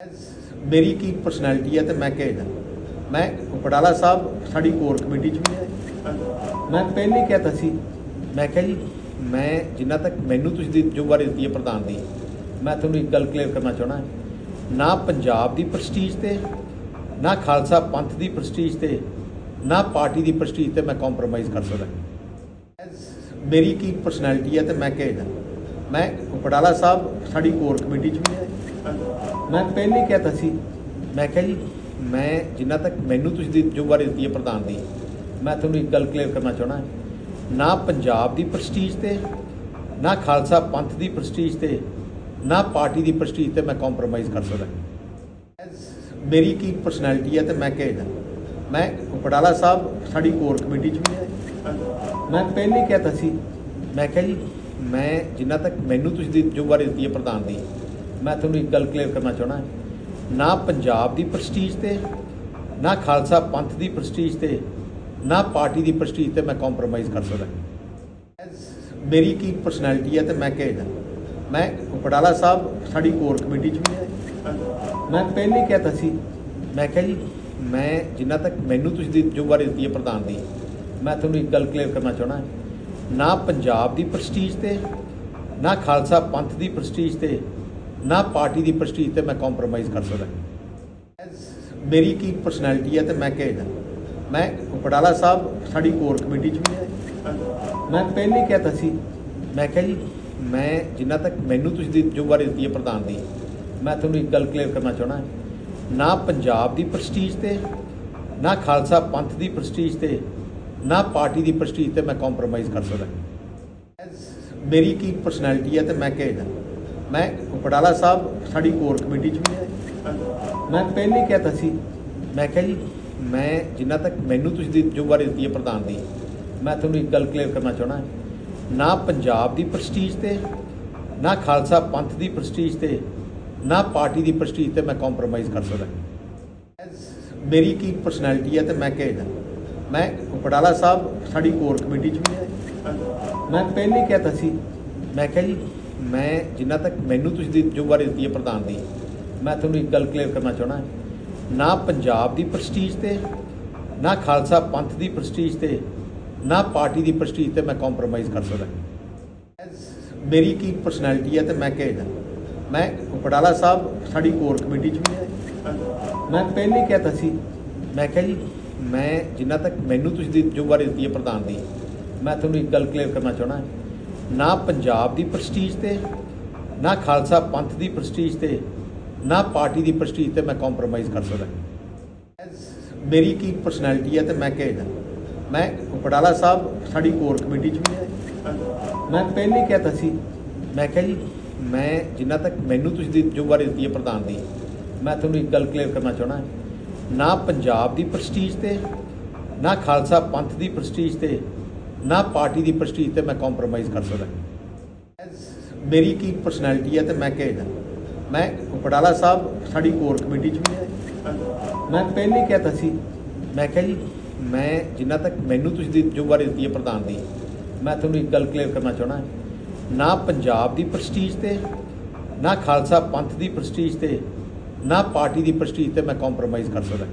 ਮੇਰੀ ਕੀ ਪਰਸਨੈਲਿਟੀ ਹੈ ਤੇ ਮੈਂ ਕਹਿਦਾ ਮੈਂ ਪਟਾਲਾ ਸਾਹਿਬ, ਸਾਡੀ ਕੋਰ ਕਮੇਟੀ 'ਚ ਵੀ ਹੈ। ਮੈਂ ਪਹਿਲੇ ਕਹਿਤਾ ਸੀ, ਮੈਂ ਕਿਹਾ ਜੀ, ਮੈਂ ਜਿੰਨਾ ਤੱਕ ਮੈਨੂੰ ਤੁਸੀਂ ਦੀ ਜ਼ਿੰਮੇਵਾਰੀ ਦਿੱਤੀ ਹੈ ਪ੍ਰਧਾਨ ਦੀ, ਮੈਂ ਤੁਹਾਨੂੰ ਇੱਕ ਗੱਲ ਕਲੀਅਰ ਕਰਨਾ ਚਾਹਣਾ ਨਾ ਪੰਜਾਬ ਦੀ ਪ੍ਰਸਟੀਜ ਤੇ, ਨਾ ਖਾਲਸਾ ਪੰਥ ਦੀ ਪ੍ਰਸਟੀਜ ਤੇ, ਨਾ ਪਾਰਟੀ ਦੀ ਪ੍ਰਸਟੀਜ ਤੇ ਮੈਂ ਕੰਪਰੋਮਾਈਜ਼ ਕਰ ਸਕਦਾ। ਮੇਰੀ ਕੀ ਪਰਸਨੈਲਿਟੀ ਹੈ ਤੇ ਮੈਂ ਕਹਿਦਾ ਮੈਂ ਪਟਾਲਾ ਸਾਹਿਬ, ਸਾਡੀ ਕੋਰ ਕਮੇਟੀ 'ਚ ਵੀ ਹੈ। ਮੈਂ ਪਹਿਲੇ ਕਹਿਤਾ ਸੀ, ਮੈਂ ਕਿਹਾ ਜੀ, ਮੈਂ ਜਿੰਨਾ ਤੱਕ ਮੈਨੂੰ ਤੁਸੀਂ ਦੀ ਜ਼ਿੰਮੇਵਾਰੀ ਦਿੱਤੀ ਹੈ ਪ੍ਰਧਾਨ ਦੀ, ਮੈਂ ਤੁਹਾਨੂੰ ਇੱਕ ਗੱਲ ਕਲੀਅਰ ਕਰਨਾ ਚਾਹਣਾ ਨਾ ਪੰਜਾਬ ਦੀ ਪ੍ਰਸਟੀਜ ਤੇ, ਨਾ ਖਾਲਸਾ ਪੰਥ ਦੀ ਪ੍ਰਸਟੀਜ ਤੇ, ਨਾ ਪਾਰਟੀ ਦੀ ਪ੍ਰਸਟੀਜ ਤੇ ਮੈਂ ਕੰਪਰੋਮਾਈਜ਼ ਕਰ ਸਕਦਾ। ਮੇਰੀ ਕੀ ਪਰਸਨੈਲਿਟੀ ਹੈ ਤੇ ਮੈਂ ਕਹਿਦਾ ਮੈਂ ਪਟਾਲਾ ਸਾਹਿਬ, ਸਾਡੀ ਕੋਰ ਕਮੇਟੀ 'ਚ ਵੀ ਹੈ। ਮੈਂ ਪਹਿਲੇ ਕਹਿਤਾ ਸੀ, ਮੈਂ ਕਿਹਾ ਜੀ, ਮੈਂ ਜਿੰਨਾ ਤੱਕ ਮੈਨੂੰ ਤੁਸੀਂ ਦੀ ਜ਼ਿੰਮੇਵਾਰੀ ਦਿੱਤੀ ਹੈ ਪ੍ਰਧਾਨ ਦੀ ਮੈਂ ਤੁਹਾਨੂੰ ਇੱਕ ਗੱਲ ਕਲੀਅਰ ਕਰਨਾ ਚਾਹਣਾ ਨਾ ਪੰਜਾਬ ਦੀ ਪ੍ਰਸਟੀਜ ਤੇ, ਨਾ ਖਾਲਸਾ ਪੰਥ ਦੀ ਪ੍ਰਸਟੀਜ ਤੇ, ਨਾ ਪਾਰਟੀ ਦੀ ਪ੍ਰਸਟੀਜ ਤੇ ਮੈਂ ਕੰਪਰੋਮਾਈਜ਼ ਕਰ ਸਕਦਾ। ਮੇਰੀ ਕੀ ਪਰਸਨੈਲਿਟੀ ਹੈ ਤੇ ਮੈਂ ਕਹਿਦਾ ਮੈਂ ਪਟਾਲਾ ਸਾਹਿਬ, ਸਾਡੀ ਕੋਰ ਕਮੇਟੀ 'ਚ ਵੀ ਹੈ। ਮੈਂ ਪਹਿਲੇ ਕਹਿਤਾ ਸੀ, ਮੈਂ ਕਿਹਾ ਜੀ, ਮੈਂ ਜਿੰਨਾ ਤੱਕ ਮੈਨੂੰ ਤੁਸੀਂ ਦੀ ਜ਼ਿੰਮੇਵਾਰੀ ਦਿੱਤੀ ਹੈ ਪ੍ਰਧਾਨ ਦੀ, ਮੈਂ ਤੁਹਾਨੂੰ ਇੱਕ ਗੱਲ ਕਲੀਅਰ ਕਰਨਾ ਚਾਹਣਾ ਨਾ ਪੰਜਾਬ ਦੀ ਪ੍ਰਸਟੀਜ ਤੇ, ਨਾ ਖਾਲਸਾ ਪੰਥ ਦੀ ਪ੍ਰਸਟੀਜ ਤੇ ਨਾ ਪਾਰਟੀ ਦੀ ਪ੍ਰਸਟੀਜ ਤੇ ਮੈਂ ਕੰਪਰੋਮਾਈਜ਼ ਕਰ ਸਕਦਾ। ਮੇਰੀ ਕੀ ਪਰਸਨੈਲਿਟੀ ਹੈ ਤੇ ਮੈਂ ਕਹਿਦਾ ਮੈਂ ਪਟਾਲਾ ਸਾਹਿਬ, ਸਾਡੀ ਕੋਰ ਕਮੇਟੀ 'ਚ ਵੀ ਹੈ। ਮੈਂ ਪਹਿਲੇ ਕਹਿਤਾ ਸੀ, ਮੈਂ ਕਿਹਾ ਜੀ, ਮੈਂ ਜਿੰਨਾ ਤੱਕ ਮੈਨੂੰ ਤੁਸੀਂ ਦੀ ਜ਼ਿੰਮੇਵਾਰੀ ਦਿੱਤੀ ਹੈ ਪ੍ਰਧਾਨ ਦੀ, ਮੈਂ ਤੁਹਾਨੂੰ ਇੱਕ ਗੱਲ ਕਲੀਅਰ ਕਰਨਾ ਚਾਹਣਾ ਨਾ ਪੰਜਾਬ ਦੀ ਪ੍ਰਸਟੀਜ ਤੇ, ਨਾ ਖਾਲਸਾ ਪੰਥ ਦੀ ਪ੍ਰਸਟੀਜ ਤੇ, ਨਾ ਪਾਰਟੀ ਦੀ ਪ੍ਰਸਟੀਜ ਤੇ ਮੈਂ ਕੰਪਰੋਮਾਈਜ਼ ਕਰ ਸਕਦਾ। ਮੇਰੀ ਕੀ ਪਰਸਨੈਲਿਟੀ ਹੈ ਤੇ ਮੈਂ ਕਹਿਦਾ ਮੈਂ ਪਟਾਲਾ ਸਾਹਿਬ, ਸਾਡੀ ਕੋਰ ਕਮੇਟੀ 'ਚ ਵੀ ਹੈ ਮੈਂ ਪਹਿਲੇ ਕਹਿਤਾ ਸੀ, ਮੈਂ ਕਿਹਾ ਜੀ, ਮੈਂ ਜਿੰਨਾ ਤੱਕ ਮੈਨੂੰ ਤੁਸੀਂ ਦੀ ਜ਼ਿੰਮੇਵਾਰੀ ਦਿੱਤੀ ਹੈ ਪ੍ਰਧਾਨ ਦੀ, ਮੈਂ ਤੁਹਾਨੂੰ ਇੱਕ ਗੱਲ ਕਲੀਅਰ ਕਰਨਾ ਚਾਹਣਾ ਨਾ ਪੰਜਾਬ ਦੀ ਪ੍ਰਸਟੀਜ ਤੇ, ਨਾ ਖਾਲਸਾ ਪੰਥ ਦੀ ਪ੍ਰਸਟੀਜ ਤੇ, ਨਾ ਪਾਰਟੀ ਦੀ ਪ੍ਰਸਟੀਜ ਤੇ ਮੈਂ ਕੰਪਰੋਮਾਈਜ਼ ਕਰ ਸਕਦਾ। ਮੇਰੀ ਕੀ ਪਰਸਨੈਲਿਟੀ ਹੈ ਤੇ ਮੈਂ ਕਹਿਦਾ ਮੈਂ ਪਟਾਲਾ ਸਾਹਿਬ, ਸਾਡੀ ਕੋਰ ਕਮੇਟੀ 'ਚ ਵੀ ਹੈ ਮੈਂ ਪਹਿਲੇ ਕਹਿਤਾ ਸੀ, ਮੈਂ ਕਿਹਾ ਜੀ ਮੈਂ ਜਿੰਨਾ ਤੱਕ ਮੈਨੂੰ ਤੁਸੀਂ ਦੀ ਜ਼ਿੰਮੇਵਾਰੀ ਦਿੱਤੀ ਹੈ ਪ੍ਰਧਾਨ ਦੀ, ਮੈਂ ਤੁਹਾਨੂੰ ਇੱਕ ਗੱਲ ਕਲੀਅਰ ਕਰਨਾ ਚਾਹਣਾ ਨਾ ਪੰਜਾਬ ਦੀ ਪ੍ਰਸਟੀਜ ਤੇ, ਨਾ ਖਾਲਸਾ ਪੰਥ ਦੀ ਪ੍ਰਸਟੀਜ ਤੇ, ਨਾ ਪਾਰਟੀ ਦੀ ਪ੍ਰਸਟੀਜ ਤੇ ਮੈਂ ਕੰਪਰੋਮਾਈਜ਼ ਕਰ ਸਕਦਾ। ਮੇਰੀ ਕੀ ਪਰਸਨੈਲਿਟੀ ਹੈ ਤੇ ਮੈਂ ਕਹਿਦਾ ਮੈਂ ਪਟਾਲਾ ਸਾਹਿਬ, ਸਾਡੀ ਕੋਰ ਕਮੇਟੀ 'ਚ ਵੀ ਹੈ। ਮੈਂ ਪਹਿਲੇ ਕਹਿਤਾ ਸੀ, ਮੈਂ ਕਿਹਾ ਜੀ, ਮੈਂ ਜਿੰਨਾ ਤੱਕ ਮੈਨੂੰ ਤੁਸੀਂ ਦੀ ਜ਼ਿੰਮੇਵਾਰੀ ਦਿੱਤੀ ਹੈ ਪ੍ਰਧਾਨ ਦੀ, ਮੈਂ ਤੁਹਾਨੂੰ ਇੱਕ ਗੱਲ ਕਲੀਅਰ ਕਰਨਾ ਚਾਹਣਾ ਨਾ ਪੰਜਾਬ ਦੀ ਪ੍ਰਸਟੀਜ ਤੇ, ਨਾ ਖਾਲਸਾ ਪੰਥ ਦੀ ਪ੍ਰਸਟੀਜ ਤੇ, ਨਾ ਪਾਰਟੀ ਦੀ ਪ੍ਰਸਟੀਜ ਤੇ ਮੈਂ ਕੰਪਰੋਮਾਈਜ਼ ਕਰ ਸਕਦਾ। ਮੇਰੀ ਕੀ ਪਰਸਨੈਲਿਟੀ ਹੈ ਤੇ ਮੈਂ ਕਹਿਦਾ ਮੈਂ ਪਟਾਲਾ ਸਾਹਿਬ, ਸਾਡੀ ਕੋਰ ਕਮੇਟੀ 'ਚ ਵੀ ਹੈ। ਮੈਂ ਪਹਿਲੇ ਕਹਿਤਾ ਸੀ, ਮੈਂ ਕਿਹਾ ਜੀ, ਮੈਂ ਜਿੰਨਾ ਤੱਕ ਮੈਨੂੰ ਤੁਸੀਂ ਜੋ ਜ਼ਿੰਮੇਵਾਰੀ ਦਿੱਤੀ ਹੈ ਪ੍ਰਧਾਨ ਦੀ, ਮੈਂ ਤੁਹਾਨੂੰ ਇੱਕ ਗੱਲ ਕਲੀਅਰ ਕਰਨਾ ਚਾਹਣਾ ਨਾ ਪੰਜਾਬ ਦੀ ਪ੍ਰਸਟੀਜ ਤੇ, ਨਾ ਖਾਲਸਾ ਪੰਥ ਦੀ ਪ੍ਰਸਟੀਜ ਤੇ ਨਾ ਪਾਰਟੀ ਦੀ ਪ੍ਰਸਟੀਜ ਤੇ ਮੈਂ ਕੰਪਰੋਮਾਈਜ਼ ਕਰ ਸਕਦਾ। ਮੇਰੀ ਕੀ ਪਰਸਨੈਲਿਟੀ ਹੈ ਤੇ ਮੈਂ ਕਹਿਦਾ ਮੈਂ ਪਟਾਲਾ ਸਾਹਿਬ, ਸਾਡੀ ਕੋਰ ਕਮੇਟੀ 'ਚ ਵੀ ਹੈ। ਮੈਂ ਪਹਿਲੇ ਕਹਿਤਾ ਸੀ, ਮੈਂ ਕਿਹਾ ਜੀ, ਮੈਂ ਜਿੰਨਾ ਤੱਕ ਮੈਨੂੰ ਤੁਸੀਂ ਦੀ ਜ਼ਿੰਮੇਵਾਰੀ ਦਿੱਤੀ ਹੈ ਪ੍ਰਧਾਨ ਦੀ, ਮੈਂ ਤੁਹਾਨੂੰ ਇੱਕ ਗੱਲ ਕਲੀਅਰ ਕਰਨਾ ਚਾਹਣਾ ਨਾ ਪੰਜਾਬ ਦੀ ਪ੍ਰਸਟੀਜ ਤੇ, ਨਾ ਖਾਲਸਾ ਪੰਥ ਦੀ ਪ੍ਰਸਟੀਜ ਤੇ, ਨਾ ਪਾਰਟੀ ਦੀ ਪ੍ਰਸਟੀਜ ਤੇ ਮੈਂ ਕੰਪਰੋਮਾਈਜ਼ ਕਰ ਸਕਦਾ।